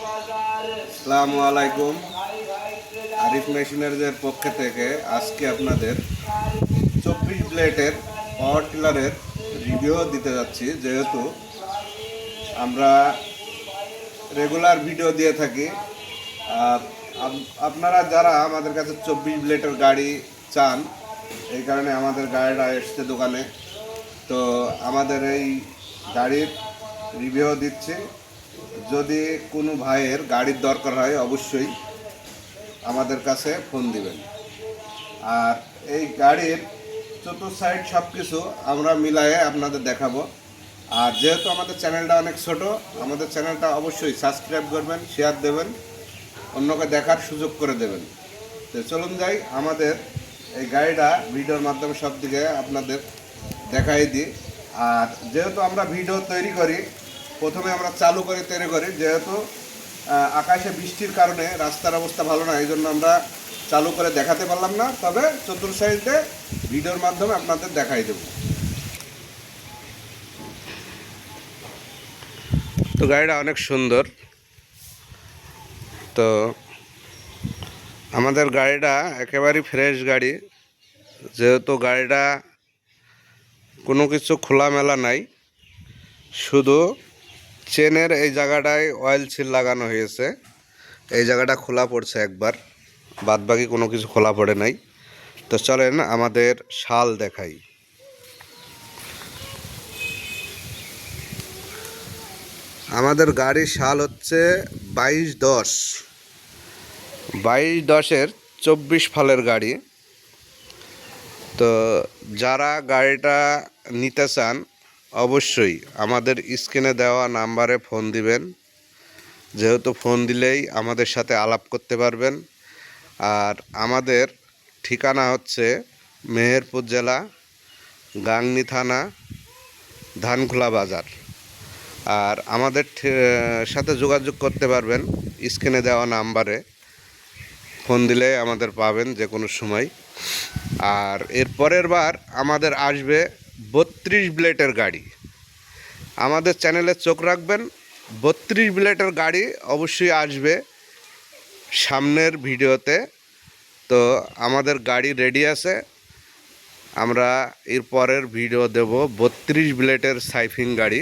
আসসালামু আলাইকুম। আরিফ মেশিনারিজের পক্ষ থেকে আজকে আপনাদের চব্বিশ ব্লেডের পাওয়ার টিলারের রিভিউ দিতে যাচ্ছি। যেহেতু আমরা রেগুলার ভিডিও দিয়ে থাকি, আর আপনারা যারা আমাদের কাছে চব্বিশ ব্লেডের গাড়ি চান, এই কারণে আমাদের গাড়িটা এসছে দোকানে। তো আমাদের এই গাড়ির রিভিউ দিচ্ছি। যদি কোনো ভাইয়ের গাড়ির দরকার হয়, অবশ্যই আমাদের কাছে ফোন দিবেন। আর এই গাড়ির চতুর্থ সাইড সব কিছু আমরা মিলায়ে আপনাদের দেখাবো। আর যেহেতু আমাদের চ্যানেলটা অনেক ছোট, আমাদের চ্যানেলটা অবশ্যই সাবস্ক্রাইব করবেন শেয়ার দেবেন, অন্যকে দেখার সুযোগ করে দেবেন। তো চলুন যাই, আমাদের এই গাড়িটা ভিডিওর মাধ্যমে সব দিকে আপনাদের দেখাই দিই। আর যেহেতু আমরা ভিডিও তৈরি করি প্রথমে আমরা চালু করে তৈরি করি, যেহেতু আকাশে বৃষ্টির কারণে রাস্তার অবস্থা ভালো না এই জন্য আমরা চালু করে দেখাতে পারলাম না, তবে চতুর্থ সাইডে ভিডিওর মাধ্যমে আপনাদের দেখাই দেবো। তো গাড়িটা অনেক সুন্দর। তো আমাদের গাড়িটা একেবারেই ফ্রেশ গাড়ি, যেহেতু গাড়িটা কোনো কিছু খোলামেলা নাই, শুধু চেনের এই জায়গাটায় অয়েল সিল লাগানো হয়েছে। এই জায়গাটা খোলা পড়ছে একবার। বাদ বাকি কোনো কিছু খোলা পড়ে নাই। তো চলেন আমাদের শাল দেখাই। আমাদের গাড়ির শাল হচ্ছে বাইশ দশ। বাইশ দশের চব্বিশ ফালের গাড়ি। তো যারা গাড়িটা নিতে চান অবশ্যই, আমাদের স্ক্রিনে দেওয়া নাম্বারে ফোন দিবেন। যেহেতু ফোন দিলেই আমাদের সাথে আলাপ করতে পারবেন। আর আমাদের ঠিকানা হচ্ছে মেহেরপুর জেলা, গাংনি থানা, ধানখোলা বাজার। আর আমাদের সাথে যোগাযোগ করতে পারবেন স্ক্রিনে দেওয়া নাম্বারে। ফোন দিলে আমাদের পাবেন যে কোনো সময়। আর এর পরের বার আমাদের আসবে বত্রিশ ব্লেটের গাড়ি। আমাদের চ্যানেলে চোখ রাখবেন, বত্রিশ ব্লেটের গাড়ি অবশ্যই আসবে সামনের ভিডিওতে। তো আমাদের গাড়ি রেডি আছে। আমরা এর পরের ভিডিও দেব, বত্রিশ ব্লেটের সাইফিং গাড়ি।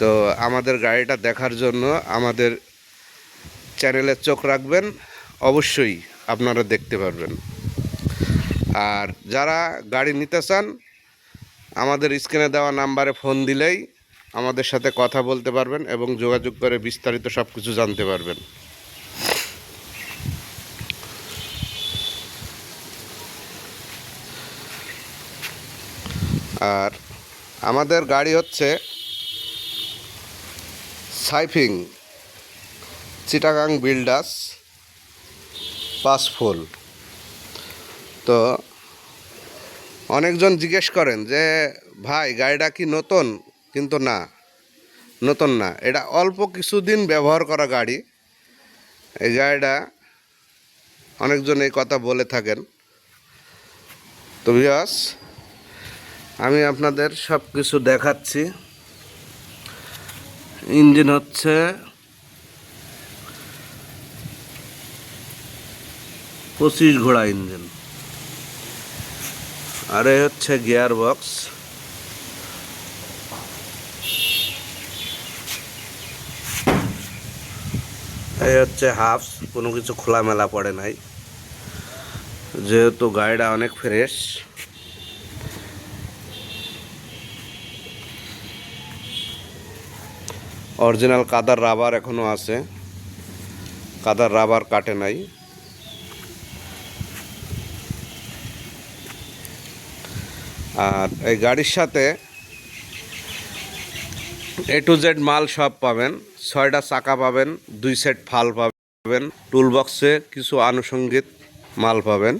তো আমাদের গাড়িটা দেখার জন্য আমাদের চ্যানেলে চোখ রাখবেন, অবশ্যই আপনারা দেখতে পারবেন। আর যারা গাড়ি নিতে চান আমাদের স্ক্রিনে দেওয়া নাম্বারে ফোন দিলেই আমাদের সাথে কথা বলতে পারবেন এবং যোগাযোগ করে বিস্তারিত সব কিছু জানতে পারবেন। আর আমাদের গাড়ি হচ্ছে সাইফিং চিটাগাং বিল্ডার্স পাসফুল তো অনেকজন জিজ্ঞেস করেন যে, ভাই, গাড়িটা কি নতুন? কিন্তু না, নতুন না। এটা অল্প কিছুদিন ব্যবহার করা গাড়ি। এই গাড়িটা অনেকজন এই কথা বলে থাকেন। তো বিয়াস আমি আপনাদের সব কিছু দেখাচ্ছি। ইঞ্জিন হচ্ছে পঁচিশ ঘোড়া ইঞ্জিন। আর এই হচ্ছে গিয়ার বক্স। এই হচ্ছে হাফস, কোনো কিছু খোলামেলা পড়ে নাই। যেহেতু গাড়িটা অনেক ফ্রেশ। অরিজিনাল কাদার রাবার এখনও আছে। কাদার রাবার কাটে নাই। আর এই গাড়ির সাথে এ টু জেড মাল সব পাবেন। ছয়টা চাকা পাবেন, দুই সেট ফাল পাবেন টুল বক্সে কিছু আনুষঙ্গিক মাল পাবেন।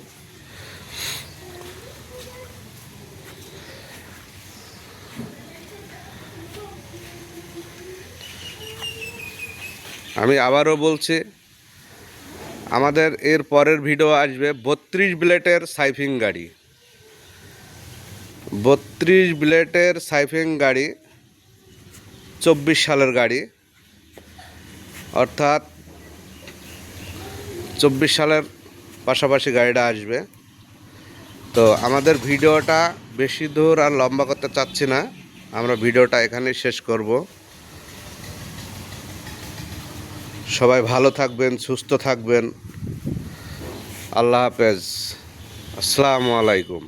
আমি আবারও বলছি, আমাদের এর পরের ভিডিও আসবে বত্রিশ ব্লেটের সাইফিং গাড়ি। বত্রিশ ব্লেটের সাইফিং গাড়ি, চব্বিশ সালের গাড়ি, অর্থাৎ চব্বিশ সালের পাশাপাশি গাড়িটা আসবে। তো আমাদের ভিডিওটা বেশি দূর আর লম্বা করতে চাচ্ছি না, আমরা ভিডিওটা এখানেই শেষ করব। সবাই ভালো থাকবেন, সুস্থ থাকবেন। আল্লাহ হাফেজ। আসসালামু আলাইকুম।